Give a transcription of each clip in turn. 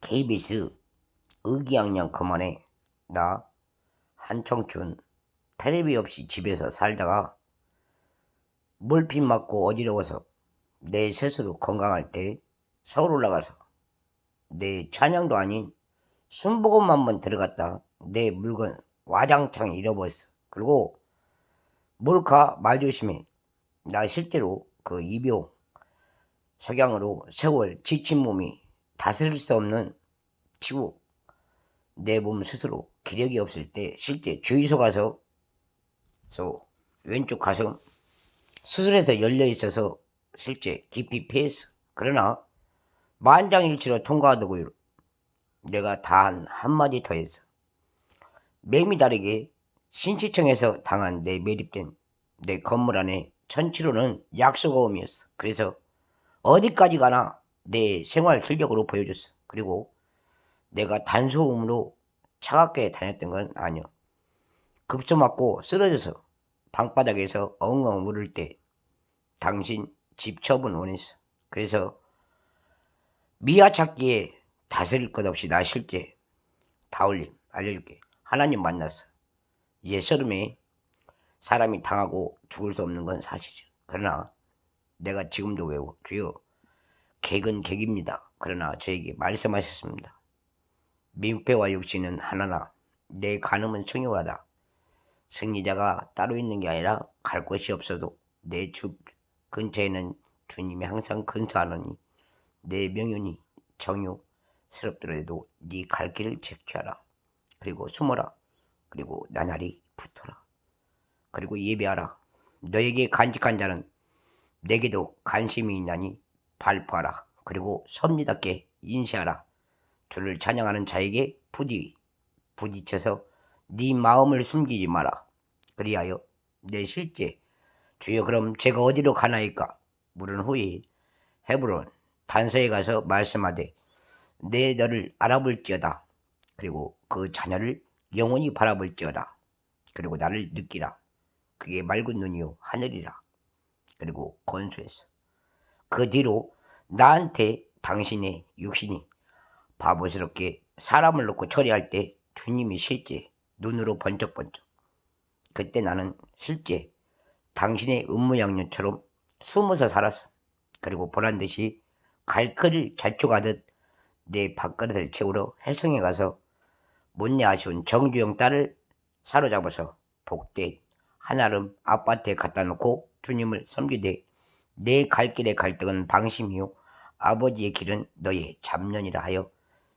KBS 의기양양 그만해. 나 한청춘 테레비 없이 집에서 살다가 물빛 맞고 어지러워서 내 스스로 건강할 때 서울 올라가서 내 찬양도 아닌 순복음만 한번 들어갔다 내 물건 와장창 잃어버렸어. 그리고 몰카 말 조심해. 나 실제로 그 이병 석양으로 세월 지친 몸이 다스릴 수 없는 치고 내 몸 스스로 기력이 없을 때 실제 주의소 가서 서 왼쪽 가슴 수술해서 열려 있어서 실제 깊이 패했어. 그러나 만장일치로 통과하더고 내가 다 한 한마디 더 했어. 매미 다르게 신시청에서 당한 내 매립된 내 건물 안에 천치로는 약소거음이었어. 그래서 어디까지 가나 내 생활 실력으로 보여줬어. 그리고 내가 단소음으로 차갑게 다녔던 건 아니야. 급소 맞고 쓰러져서 방바닥에서 엉엉 울을 때 당신 집 처분 원했어. 그래서 미아 찾기에 다스릴 것 없이 나 실제 다올림 알려줄게. 하나님 만났어. 이제 서름에 사람이 당하고 죽을 수 없는 건 사실이죠. 그러나 내가 지금도 외워 주여 객은 객입니다. 그러나 저에게 말씀하셨습니다. 민폐와 육신은 하나나 내 간음은 청요하다. 승리자가 따로 있는 게 아니라 갈 곳이 없어도 내 주 근처에는 주님이 항상 근처하노니 내 명연이 정요스럽더라도 네 갈 길을 지켜라. 그리고 숨어라. 그리고 나날이 붙어라. 그리고 예배하라. 너에게 간직한 자는 내게도 관심이 있나니 발표하라. 그리고 섭리답게 인시하라. 주를 찬양하는 자에게 부디 부딪혀서 네 마음을 숨기지 마라. 그리하여 내 실제 주여 그럼 제가 어디로 가나이까? 물은 후에 헤브론 단서에 가서 말씀하되 내 너를 알아볼지어다. 그리고 그 자녀를 영원히 바라볼지어다. 그리고 나를 느끼라. 그게 맑은 눈이요 하늘이라. 그리고 건수했어. 그 뒤로 나한테 당신의 육신이 바보스럽게 사람을 놓고 처리할 때 주님이 실제 눈으로 번쩍번쩍. 그때 나는 실제 당신의 음모양녀처럼 숨어서 살았어. 그리고 보란 듯이 갈거를 자초가듯 내 밥그릇을 채우러 해성에 가서 못내 아쉬운 정주영 딸을 사로잡아서 복대 한아름 아파트에 갖다 놓고 주님을 섬기되 내 갈 길의 갈등은 방심이요. 아버지의 길은 너의 잡년이라 하여.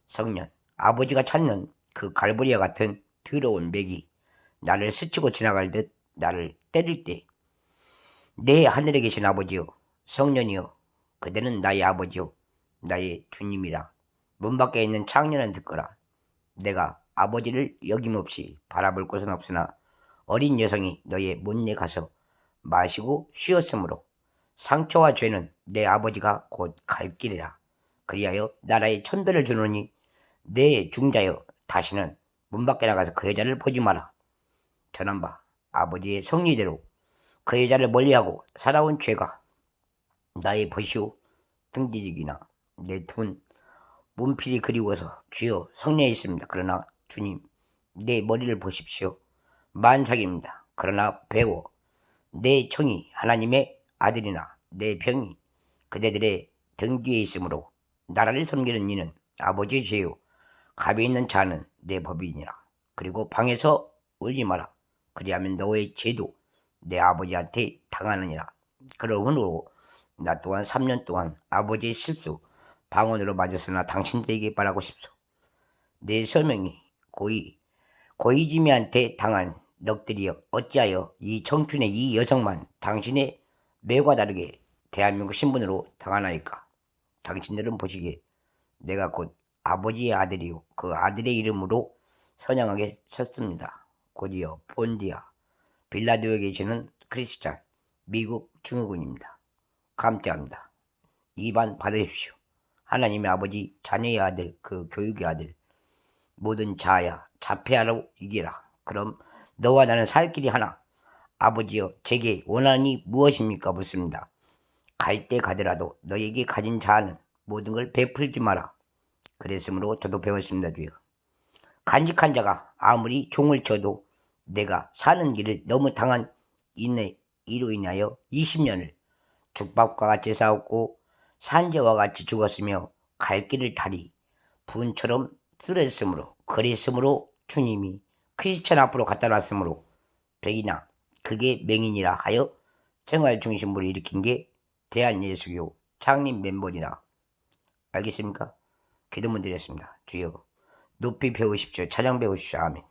성년 아버지가 찾는 그 갈보리와 같은 더러운 맥이 나를 스치고 지나갈 듯 나를 때릴 때. 내 하늘에 계신 아버지요. 성년이요. 그대는 나의 아버지요. 나의 주님이라. 문 밖에 있는 창녀는 듣거라. 내가 아버지를 여김없이 바라볼 곳은 없으나 어린 여성이 너의 못내 가서 마시고 쉬었으므로 상처와 죄는 내 아버지가 곧 갈 길이라. 그리하여 나라의 천대를 주노니 내 중자여 다시는 문 밖에 나가서 그 여자를 보지 마라. 전한바 아버지의 성리대로 그 여자를 멀리하고 살아온 죄가 나의 벗이오 등지직이나 내돈 문필이 그리워서 주여 성례에 있습니다. 그러나 주님 내 머리를 보십시오. 만삭입니다. 그러나 배워 내 청이 하나님의 아들이나 내 병이 그대들의 등 뒤에 있으므로 나라를 섬기는 이는 아버지의 죄요 갑에 있는 자는 내 법이니라. 그리고 방에서 울지 마라. 그리하면 너의 죄도 내 아버지한테 당하느니라. 그런 후로 나 또한 3년 동안 아버지의 실수 방언으로 맞았으나 당신들에게 바라고 싶소. 내 설명이 고이 고이지미한테 당한 넋들이여 어찌하여 이 청춘의 이 여성만 당신의 매과 다르게 대한민국 신분으로 당하나이까? 당신들은 보시기에 내가 곧 아버지의 아들이요 그 아들의 이름으로 선양하게 섰습니다. 곧이어 본디아 빌라도에 계시는 크리스찬 미국 중후군입니다. 감사합니다. 이반 받으십시오. 하나님의 아버지 자녀의 아들 그 교육의 아들 모든 자야 자폐하로 이기라. 그럼 너와 나는 살 길이 하나. 아버지여 제게 원한이 무엇입니까? 묻습니다. 갈 때 가더라도 너에게 가진 자는 모든 걸 베풀지 마라. 그랬으므로 저도 배웠습니다 주여. 간직한 자가 아무리 종을 쳐도 내가 사는 길을 너무 당한 인내, 이로 인하여 20년을 죽밥과 같이 싸웠고 산재와 같이 죽었으며 갈 길을 다리 분처럼 쓰랬으므로 그랬으므로 주님이 크리스천 앞으로 갖다 놨으므로 백이나 그게 맹인이라 하여 생활 중심부를 일으킨 게 대한예수교 창립 멤버이라 알겠습니까? 기도문 드렸습니다. 주여 높이 배우십시오. 찬양 배우십시오. 아멘.